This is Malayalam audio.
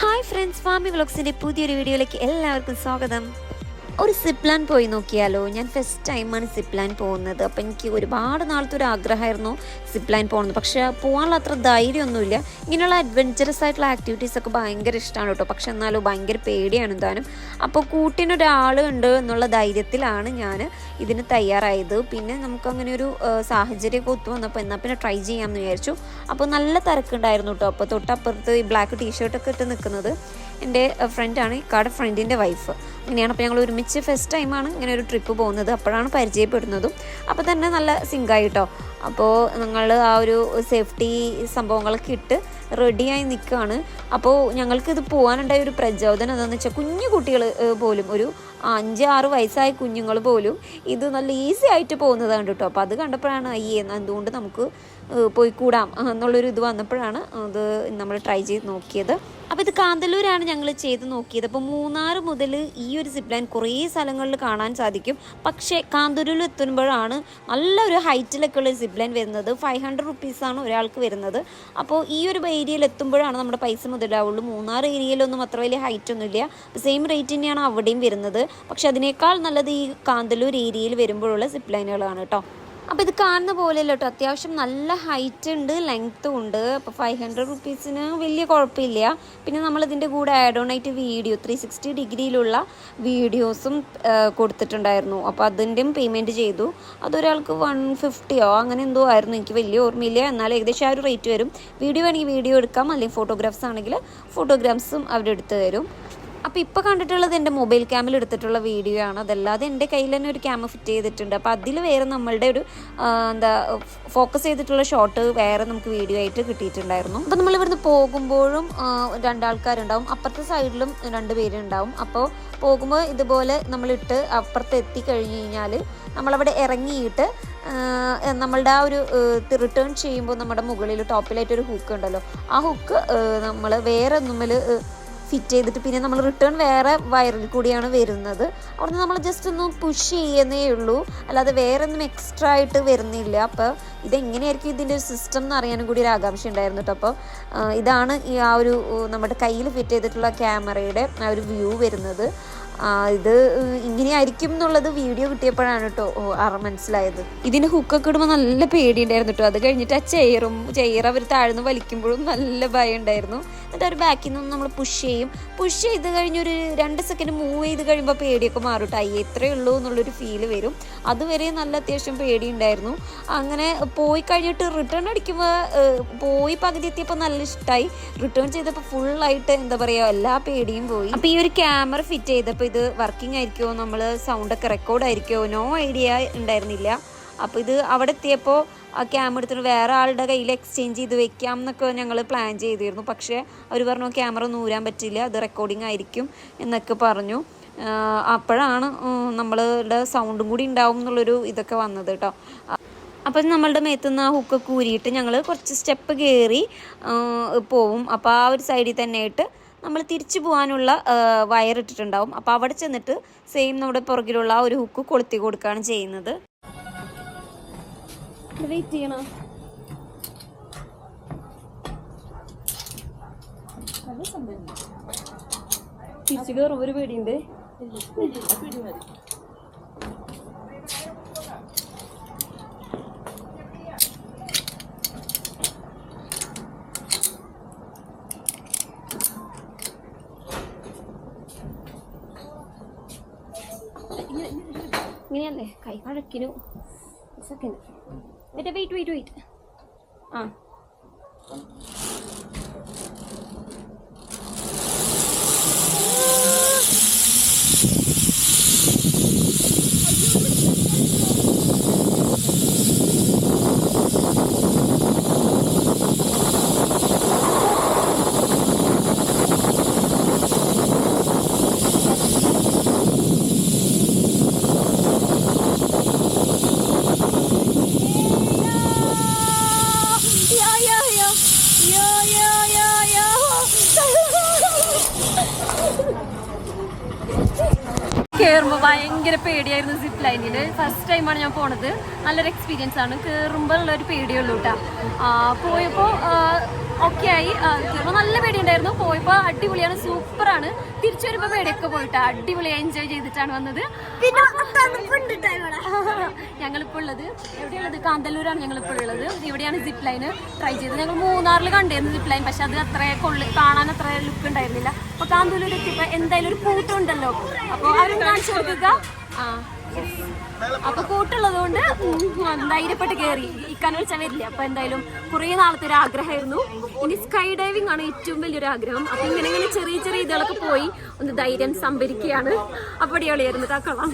ഹായ് ഫ്രണ്ട്സ് ഫാമി വ്ളോഗ്സിന്റെ പുതിയൊരു വീഡിയോയിലേക്ക് എല്ലാവർക്കും സ്വാഗതം. ഒരു സിപ്ലാൻ പോയി നോക്കിയാലോ? ഞാൻ ഫസ്റ്റ് ടൈമാണ് സിപ്ലാൻ പോകുന്നത്. അപ്പോൾ എനിക്ക് ഒരുപാട് നാളത്തെ ഒരു ആഗ്രഹമായിരുന്നു സിപ്ലാൻ പോകുന്നത് പക്ഷേ പോകാനുള്ള അത്ര ധൈര്യമൊന്നുമില്ല. ഇങ്ങനെയുള്ള അഡ്വഞ്ചറസ് ആയിട്ടുള്ള ആക്ടിവിറ്റീസ് ഒക്കെ ഭയങ്കര ഇഷ്ടമാണ് കേട്ടോ. പക്ഷെ എന്നാലും ഭയങ്കര പേടിയാണ് എന്തായാലും. അപ്പോൾ കൂട്ടിനൊരാൾ ഉണ്ട് എന്നുള്ള ധൈര്യത്തിലാണ് ഞാൻ ഇതിന് തയ്യാറായത്. പിന്നെ നമുക്കങ്ങനെ ഒരു സാഹചര്യമൊക്കെ ഒത്തു വന്നപ്പോൾ എന്നാൽ പിന്നെ ട്രൈ ചെയ്യാമെന്ന് വിചാരിച്ചു. അപ്പോൾ നല്ല തിരക്കുണ്ടായിരുന്നു കേട്ടോ. അപ്പോൾ തൊട്ടപ്പുറത്ത് ഈ ബ്ലാക്ക് ടീഷർട്ടൊക്കെ ഇട്ട് നിൽക്കുന്നത് എന്റെ ഫ്രണ്ടാണ് ഇക്കാടെ ഫ്രണ്ടിന്റെ വൈഫ് അങ്ങനെയാണ് അപ്പോൾ ഞങ്ങൾ ഒരുമിച്ച് ഫസ്റ്റ് ടൈമാണ് ഇങ്ങനെ ഒരു ട്രിപ്പ് പോകുന്നത്. അപ്പോഴാണ് പരിചയപ്പെടുന്നതും. അപ്പോൾ തന്നെ നല്ല സിങ്കായി കേട്ടോ അപ്പോൾ ഞങ്ങൾ ആ ഒരു സേഫ്റ്റി സംഭവങ്ങളൊക്കെ ഇട്ട് റെഡിയായി നിൽക്കുകയാണ് അപ്പോൾ ഞങ്ങൾക്ക് ഇത് പോകാനുണ്ടായ ഒരു പ്രചോദനം എന്താണെന്ന് വെച്ചാൽ കുഞ്ഞു കുട്ടികൾ പോലും ഒരു അഞ്ച് ആറ് വയസ്സായ കുഞ്ഞുങ്ങൾ പോലും ഇത് നല്ല ഈസി ആയിട്ട് പോകുന്നതാണ് കേട്ടോ അപ്പോൾ അത് കണ്ടപ്പോഴാണ് അയ്യേ എന്തുകൊണ്ട് നമുക്ക് പോയിക്കൂടാം എന്നുള്ളൊരു ഇത് വന്നപ്പോഴാണ് അത് നമ്മൾ ട്രൈ ചെയ്ത് നോക്കിയത്. അപ്പോൾ ഇത് കാന്തല്ലൂരാണ് ഞങ്ങൾ ചെയ്ത് നോക്കിയത്. അപ്പോൾ മൂന്നാർ മുതൽ ഈ ഒരു സിപ്പ് ലൈൻ കുറേ സ്ഥലങ്ങളിൽ കാണാൻ സാധിക്കും. പക്ഷേ കാന്തല്ലൂരിൽ എത്തുമ്പോഴാണ് നല്ലൊരു ഹൈറ്റിലൊക്കെ ഉള്ള സിപ്പ് ലൈൻ വരുന്നത്. ഫൈവ് ഹൺഡ്രഡ് റുപ്പീസാണ് ഒരാൾക്ക് വരുന്നത്. അപ്പോൾ ഈ ഒരു ഏരിയയിൽ എത്തുമ്പോഴാണ് നമ്മുടെ പൈസ മുതലാവുള്ളൂ. മൂന്നാർ ഏരിയയിലൊന്നും അത്ര വലിയ ഹൈറ്റ് ഒന്നുമില്ല സെയിം റേറ്റ് തന്നെയാണ് അവിടെയും വരുന്നത്. പക്ഷേ അതിനേക്കാൾ നല്ലത് ഈ കാന്തല്ലൂർ ഏരിയയിൽ വരുമ്പോഴുള്ള സിപ്പ് ലൈനുകളാണ് കേട്ടോ. അപ്പോൾ ഇത് കാണുന്ന പോലെയല്ല കേട്ടോ അത്യാവശ്യം നല്ല ഹൈറ്റ് ഉണ്ട് ലെങ്ത്തും ഉണ്ട്. അപ്പോൾ ഫൈവ് ഹൺഡ്രഡ് റുപ്പീസിന് വലിയ കുഴപ്പമില്ല. പിന്നെ നമ്മളിതിന്റെ കൂടെ ആഡ് ഓൺ ആയിട്ട് വീഡിയോ ത്രീ സിക്സ്റ്റി ഡിഗ്രിയിലുള്ള വീഡിയോസും കൊടുത്തിട്ടുണ്ടായിരുന്നു. അപ്പോൾ അതിന്റെയും പേയ്മെന്റ് ചെയ്തു. അതൊരാൾക്ക് വൺ ഫിഫ്റ്റിയോ അങ്ങനെ എന്തോ ആയിരുന്നു. എനിക്ക് വലിയ ഓർമ്മയില്ല. എന്നാൽ ഏകദേശം ആ ഒരു റേറ്റ് വരും. വീഡിയോ വേണമെങ്കിൽ വീഡിയോ എടുക്കാം. അല്ലെങ്കിൽ ഫോട്ടോഗ്രാഫ്സ് ആണെങ്കിൽ ഫോട്ടോഗ്രാഫ്സും അവരെടുത്ത് തരും. അപ്പോൾ ഇപ്പോൾ കണ്ടിട്ടുള്ളത് എന്റെ മൊബൈൽ ക്യാമിൽ എടുത്തിട്ടുള്ള വീഡിയോ ആണ്. അതല്ലാതെ എന്റെ കയ്യിൽ തന്നെ ഒരു ക്യാമ ഫിറ്റ് ചെയ്തിട്ടുണ്ട്. അപ്പോൾ അതിൽ വേറെ നമ്മളുടെ ഒരു എന്താ ഫോക്കസ് ചെയ്തിട്ടുള്ള ഷോട്ട് വേറെ നമുക്ക് വീഡിയോ ആയിട്ട് കിട്ടിയിട്ടുണ്ടായിരുന്നു. അപ്പോൾ നമ്മൾ ഇവിടുന്ന് പോകുമ്പോഴും രണ്ടാൾക്കാരുണ്ടാവും. അപ്പുറത്തെ സൈഡിലും രണ്ട് പേരുണ്ടാവും അപ്പോൾ പോകുമ്പോൾ ഇതുപോലെ നമ്മളിട്ട് അപ്പുറത്ത് എത്തി കഴിഞ്ഞ് കഴിഞ്ഞാൽ നമ്മളവിടെ ഇറങ്ങിയിട്ട് നമ്മളുടെ ആ ഒരു റിട്ടേൺ ചെയ്യുമ്പോൾ നമ്മുടെ മുകളിൽ ടോപ്പിലായിട്ട് ഒരു ഹുക്ക് ഉണ്ടല്ലോ. ആ ഹുക്ക് നമ്മൾ വേറെ ഒന്നുമിൽ ഫിറ്റ് ചെയ്തിട്ട് പിന്നെ നമ്മൾ റിട്ടേൺ വേറെ വയറിൽ കൂടിയാണ് വരുന്നത്. അവിടുന്ന് നമ്മൾ ജസ്റ്റ് ഒന്ന് പുഷ് ചെയ്യുന്നേ ഉള്ളൂ. അല്ലാതെ വേറെ ഒന്നും എക്സ്ട്രാ ആയിട്ട് വരുന്നില്ല. അപ്പോൾ ഇതെങ്ങനെയായിരിക്കും ഇതിന്റെ ഒരു സിസ്റ്റം എന്ന് അറിയാനും കൂടി ഒരു ആകാംക്ഷ ഉണ്ടായിരുന്നു കേട്ടോ. അപ്പോൾ ഇതാണ് ഈ ആ ഒരു നമ്മുടെ കയ്യിൽ ഫിറ്റ് ചെയ്തിട്ടുള്ള ക്യാമറയുടെ ആ ഒരു വ്യൂ വരുന്നത്. ഇത് ഇങ്ങനെയായിരിക്കും എന്നുള്ളത് വീഡിയോ കിട്ടിയപ്പോഴാണ് കേട്ടോ അറ മനസ്സിലായത്. ഇതിന് ഹുക്കൊക്കെ ഇടുമ്പോൾ നല്ല പേടിയുണ്ടായിരുന്നു കേട്ടോ. അത് കഴിഞ്ഞിട്ട് ആ ചെയറും ചെയർ അവർ താഴ്ന്ന് വലിക്കുമ്പോഴും നല്ല ഭയം ഉണ്ടായിരുന്നു. എന്നിട്ട് അവർ ബാക്കിൽ നിന്ന് നമ്മൾ പുഷ് ചെയ്യും. പുഷ് ചെയ്ത് കഴിഞ്ഞൊരു രണ്ട് സെക്കൻഡ് മൂവ് ചെയ്ത് കഴിയുമ്പോൾ പേടിയൊക്കെ മാറും കേട്ടോ. അയ്യേ ഇത്രയേ ഉള്ളൂ എന്നുള്ളൊരു ഫീൽ വരും. അതുവരെ നല്ല അത്യാവശ്യം പേടി ഉണ്ടായിരുന്നു അങ്ങനെ പോയി കഴിഞ്ഞിട്ട് റിട്ടേൺ അടിക്കുമ്പോൾ പോയി പകുതി എത്തിയപ്പോൾ നല്ല ഇഷ്ടമായി റിട്ടേൺ ചെയ്തപ്പോൾ ഫുള്ളായിട്ട് എന്താ പറയുക എല്ലാ പേടിയും പോയി. അപ്പോൾ ഈ ഒരു ക്യാമറ ഫിറ്റ് ചെയ്തപ്പോൾ ഇത് വർക്കിംഗ് ആയിരിക്കുമോ നമ്മൾ സൗണ്ടൊക്കെ റെക്കോർഡ് ആയിരിക്കുമോ നോ ഐഡിയ ഉണ്ടായിരുന്നില്ല. അപ്പോൾ ഇത് അവിടെ എത്തിയപ്പോൾ ആ ക്യാമറ എടുത്തിട്ട് വേറെ ആളുടെ കയ്യിൽ എക്സ്ചേഞ്ച് ചെയ്ത് വെക്കാം എന്നൊക്കെ ഞങ്ങൾ പ്ലാൻ ചെയ്തിരുന്നു. പക്ഷേ അവർ പറഞ്ഞു ക്യാമറ നൂരാൻ പറ്റില്ല. അത് റെക്കോർഡിംഗ് ആയിരിക്കും എന്നൊക്കെ പറഞ്ഞു. അപ്പോഴാണ് നമ്മളുടെ സൗണ്ടും കൂടി ഉണ്ടാവും എന്നുള്ളൊരു ഇതൊക്കെ വന്നത് കേട്ടോ അപ്പം നമ്മളുടെ മേത്തുനിന്ന് ആ ഹുക്കൊക്കെ ഊരിയിട്ട് ഞങ്ങൾ കുറച്ച് സ്റ്റെപ്പ് കയറി പോവും. അപ്പോൾ ആ ഒരു സൈഡിൽ തന്നെ ആയിട്ട് നമ്മൾ തിരിച്ചു പോകാനുള്ള വയർ ഇട്ടിട്ടുണ്ടാവും അപ്പോൾ അവിടെ ചെന്നിട്ട് സെയിം നമ്മുടെ പുറകിലുള്ള ആ ഒരു ഹുക്ക് കൊളുത്തി കൊടുക്കുകയാണ് ചെയ്യുന്നത്. വെയിറ്റ് ചെയ്യണോ? തിരിച്ചു കയറും ഒരു പേടിയുണ്ട്. ഇങ്ങനെയല്ലേ കൈ കഴക്കിനു സെക്കൻഡ് വെയിറ്റ് വെയിറ്റ് വെയിറ്റ് ആ കയറുമ്പോൾ ഭയങ്കര പേടിയായിരുന്നു സിപ്പ് ലൈനിൽ ഫസ്റ്റ് ടൈമാണ് ഞാൻ പോണത്. നല്ലൊരു എക്സ്പീരിയൻസ് ആണ്. കയറുമ്പോൾ ഉള്ള ഒരു പേടിയുള്ളൂ കേട്ടോ പോയപ്പോൾ ഓക്കെ ആയി. കയറുമ്പോൾ നല്ല പേടിയുണ്ടായിരുന്നു. പോയപ്പോൾ അടിപൊളിയാണ്. സൂപ്പറാണ് തിരിച്ചു വരുമ്പോൾ പേടിയൊക്കെ പോയിട്ടാ. അടിപൊളി എൻജോയ് ചെയ്തിട്ടാണ് വന്നത്. ഞങ്ങളിപ്പോൾ ഉള്ളത് എവിടെയുള്ളത്? കാന്തല്ലൂരാണ് ഞങ്ങളിപ്പോൾ ഉള്ളത്. ഇവിടെയാണ് സിപ്പ് ലൈന് ട്രൈ ചെയ്തത്. ഞങ്ങൾ മൂന്നാറിൽ കണ്ടിരുന്നു സിപ്പ് ലൈൻ പക്ഷെ അത് അത്ര കൊള്ളി കാണാൻ അത്ര ലുക്ക് ഉണ്ടായിരുന്നില്ല എത്തിയപ്പോൾ എന്തായാലും ഒരു കൂട്ടുണ്ടല്ലോ. അപ്പോൾ അവരും കാണിച്ചു കൊടുക്കുക ആ. അപ്പൊ കൂട്ടുള്ളത് കൊണ്ട് ധൈര്യപ്പെട്ട് കേറി ഇക്കാൻ വിളിച്ചാൽ അപ്പൊ എന്തായാലും കുറേ നാളത്തെ ഒരു ആഗ്രഹമായിരുന്നു. ഇനി സ്കൈ ഡൈവിംഗ് ആണ് ഏറ്റവും വലിയൊരു ആഗ്രഹം. അപ്പൊ ഇങ്ങനെ ഇങ്ങനെ ചെറിയ ചെറിയ ഇതുകളൊക്കെ പോയി ഒന്ന് ധൈര്യം സംഭരിക്കുകയാണ്. അപ്പൊ അടിപൊളിയായിരുന്നു. താക്കളാം